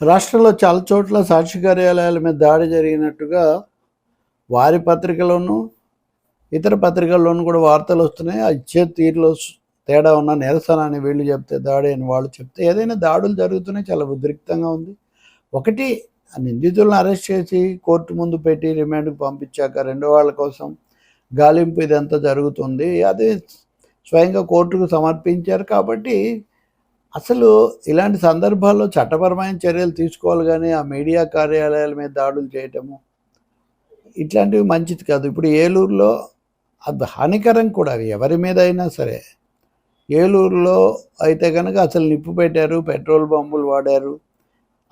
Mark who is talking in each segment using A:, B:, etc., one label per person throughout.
A: రాష్ట్రంలో చాలా చోట్ల సాక్షి కార్యాలయాల మీద దాడి జరిగినట్టుగా వారి పత్రికలోనూ ఇతర పత్రికల్లోనూ కూడా వార్తలు వస్తున్నాయి. ఆ ఇచ్చే తీరులో తేడా ఉన్న నిరసన అని వీళ్ళు చెప్తే దాడి అని వాళ్ళు చెప్తే ఏదైనా దాడులు జరుగుతున్నాయి చాలా ఉద్రిక్తంగా ఉంది. ఒకటి ఆ నిందితులను అరెస్ట్ చేసి కోర్టు ముందు పెట్టి రిమాండ్కి పంపించాక రెండో వాళ్ళ కోసం గాలింపు ఇదంతా జరుగుతుంది. అది స్వయంగా కోర్టుకు సమర్పించారు కాబట్టి అసలు ఇలాంటి సందర్భాల్లో చట్టపరమైన చర్యలు తీసుకోవాలి కానీ ఆ మీడియా కార్యాలయాల మీద దాడులు చేయటము ఇట్లాంటివి మంచిది కాదు. ఇప్పుడు ఏలూరులో అది హానికరం కూడా అవి ఎవరి మీద అయినా సరే. ఏలూరులో అయితే కనుక అసలు నిప్పు పెట్టారు పెట్రోల్ బాంబులు వాడారు.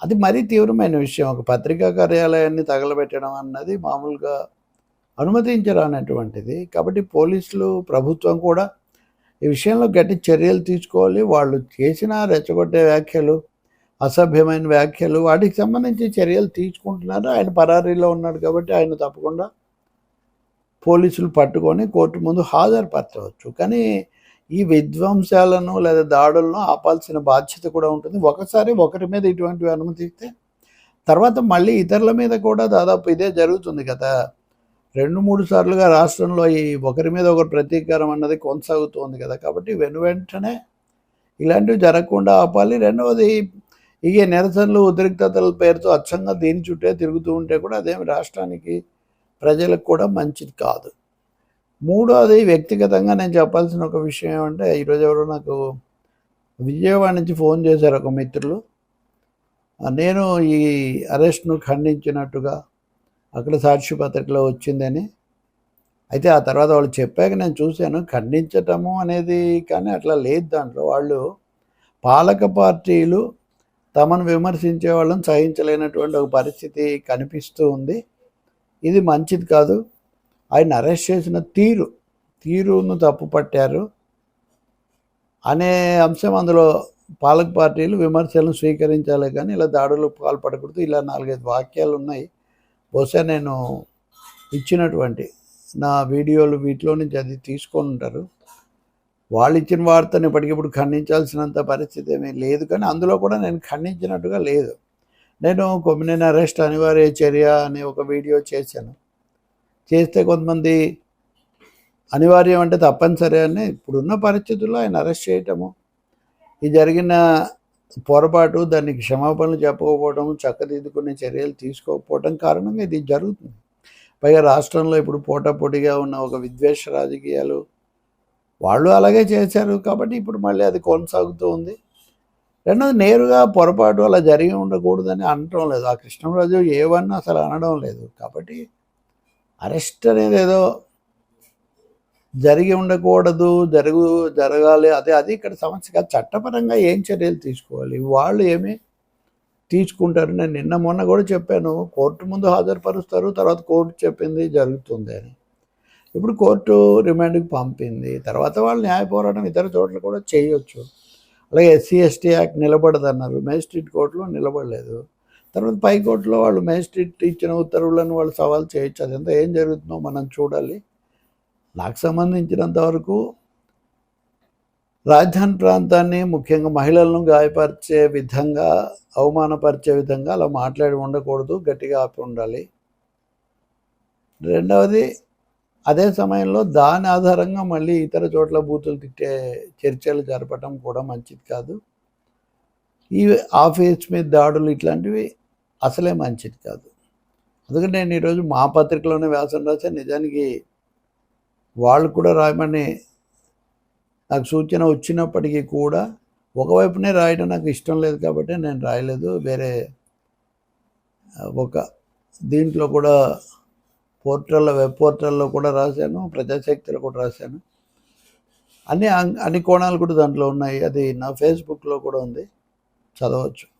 A: అది మరీ తీవ్రమైన విషయం. ఒక పత్రికా కార్యాలయాన్ని తగలబెట్టడం అన్నది మామూలుగా అనుమతించరానటువంటిది. కాబట్టి పోలీసులు ప్రభుత్వం కూడా ఈ విషయంలో గట్టి చర్యలు తీసుకోవాలి. వాళ్ళు చేసిన రెచ్చగొట్టే వ్యాఖ్యలు అసభ్యమైన వ్యాఖ్యలు వాటికి సంబంధించి చర్యలు తీసుకుంటున్నారు. ఆయన పరారీలో ఉన్నాడు కాబట్టి ఆయన తప్పకుండా పోలీసులు పట్టుకొని కోర్టు ముందు హాజరుపరచవచ్చు. కానీ ఈ విధ్వంసాలను లేదా దాడులను ఆపాల్సిన బాధ్యత కూడా ఉంటుంది. ఒకసారి ఒకరి మీద ఇటువంటివి అనుమతిస్తే తర్వాత మళ్ళీ ఇతరుల మీద కూడా దాదాపు ఇదే జరుగుతుంది కదా. రెండు మూడు సార్లుగా రాష్ట్రంలో ఈ ఒకరి మీద ఒకరు ప్రతీకారం అన్నది కొనసాగుతోంది కదా. కాబట్టి వెను వెంటనే ఇలాంటివి జరగకుండా ఆపాలి. రెండవది ఇక నిరసనలు ఉద్రిక్తతల పేరుతో అచ్చంగా దీని చుట్టే తిరుగుతూ ఉంటే కూడా అదేమి రాష్ట్రానికి ప్రజలకు కూడా మంచిది కాదు. మూడోది వ్యక్తిగతంగా నేను చెప్పాల్సిన ఒక విషయం ఏమంటే ఈరోజు ఎవరో నాకు విజయవాడ నుంచి ఫోన్ చేశారు ఒక మిత్రులు. నేను ఈ అరెస్ట్ను ఖండించినట్టుగా అక్కడ సాక్షి పత్రికలో వచ్చిందని. అయితే ఆ తర్వాత వాళ్ళు చెప్పాక నేను చూశాను ఖండించటము అనేది కానీ అట్లా లేదు దాంట్లో. వాళ్ళు పాలక పార్టీలు తమను విమర్శించే వాళ్ళని సహించలేనటువంటి ఒక పరిస్థితి కనిపిస్తూ ఉంది. ఇది మంచిది కాదు. ఆయన అరెస్ట్ చేసిన తీరు తీరును తప్పు పట్టారు అనే అంశం అందులో పాలక పార్టీలు విమర్శలను స్వీకరించాలి కానీ ఇలా దాడులు పాల్పడకూడదు. ఇలా నాలుగైదు వాక్యాలు ఉన్నాయి. బహుశా నేను ఇచ్చినటువంటి నా వీడియోలు వీటిలో నుంచి అది తీసుకొని ఉంటారు. వాళ్ళు ఇచ్చిన వార్తను ఇప్పటికిప్పుడు ఖండించాల్సినంత పరిస్థితి ఏమీ లేదు కానీ అందులో కూడా నేను ఖండించినట్టుగా లేదు. నేను కొమ్మినేని అరెస్ట్ అనివార్య చర్య అనే ఒక వీడియో చేశాను. చేస్తే కొంతమంది అనివార్యం అంటే తప్పనిసరి అని ఇప్పుడున్న పరిస్థితుల్లో ఆయన అరెస్ట్ చేయటము. ఈ జరిగిన పొరపాటు దానికి క్షమాపణలు చెప్పకపోవడం చక్కదిద్దుకునే చర్యలు తీసుకోకపోవడం కారణంగా ఇది జరుగుతుంది. పైగా రాష్ట్రంలో ఇప్పుడు పోటాపోటీగా ఉన్న ఒక విద్వేష రాజకీయాలు వాళ్ళు అలాగే చేశారు కాబట్టి ఇప్పుడు మళ్ళీ అది కొనసాగుతూ ఉంది. రెండోది నేరుగా పొరపాటు అలా జరిగి ఉండకూడదని అనటం లేదు. ఆ కృష్ణరాజు ఏవన్నా అసలు అనడం లేదు. కాబట్టి అరెస్ట్ అనేది ఏదో జరిగి ఉండకూడదు జరుగు జరగాలి. అదే అది ఇక్కడ సమస్య కాదు. చట్టపరంగా ఏం చర్యలు తీసుకోవాలి? వాళ్ళు ఏమి తీసుకుంటారు? నేను నిన్న మొన్న కూడా చెప్పాను. కోర్టు ముందు హాజరుపరుస్తారు తర్వాత కోర్టు చెప్పింది జరుగుతుంది అని. ఇప్పుడు కోర్టు రిమాండ్కి పంపింది. తర్వాత వాళ్ళు న్యాయ పోరాటం ఇతర చోట్ల కూడా చేయొచ్చు. అలాగే ఎస్సీ ఎస్టీ యాక్ట్ నిలబడదన్నారు. మేజిస్ట్రేట్ కోర్టులో నిలబడలేదు. తర్వాత పై కోర్టులో వాళ్ళు మేజిస్ట్రేట్ ఇచ్చిన ఉత్తర్వులను వాళ్ళు సవాల్ చేయొచ్చు. అదంతా ఏం జరుగుతుందో మనం చూడాలి. నాకు సంబంధించినంత వరకు రాజధాని ప్రాంతాన్ని ముఖ్యంగా మహిళలను గాయపరిచే విధంగా అవమానపరిచే విధంగా అలా మాట్లాడి ఉండకూడదు గట్టిగా ఆపి ఉండాలి. రెండవది అదే సమయంలో దాని ఆధారంగా మళ్ళీ ఇతర చోట్ల బూతులు తిట్టే చర్చలు జరపటం కూడా మంచిది కాదు. ఈ ఆఫీస్ మీద దాడులు ఇట్లాంటివి అసలే మంచిది కాదు. అందుకని నేను ఈరోజు మా పత్రికలోనే వ్యాసం రాశాను నిజానికి వాళ్ళు కూడా రాయమని నాకు సూచన వచ్చినప్పటికీ కూడా ఒకవైపునే రాయడం నాకు ఇష్టం లేదు కాబట్టి నేను రాయలేదు. వేరే ఒక దీంట్లో కూడా పోర్టల్లో వెబ్ పోర్టల్లో కూడా రాశాను ప్రజాశక్తిలో కూడా రాశాను. అన్ని అం- అన్ని కోణాలు కూడా దాంట్లో ఉన్నాయి. అది నా ఫేస్బుక్లో కూడా ఉంది. చదవచ్చు.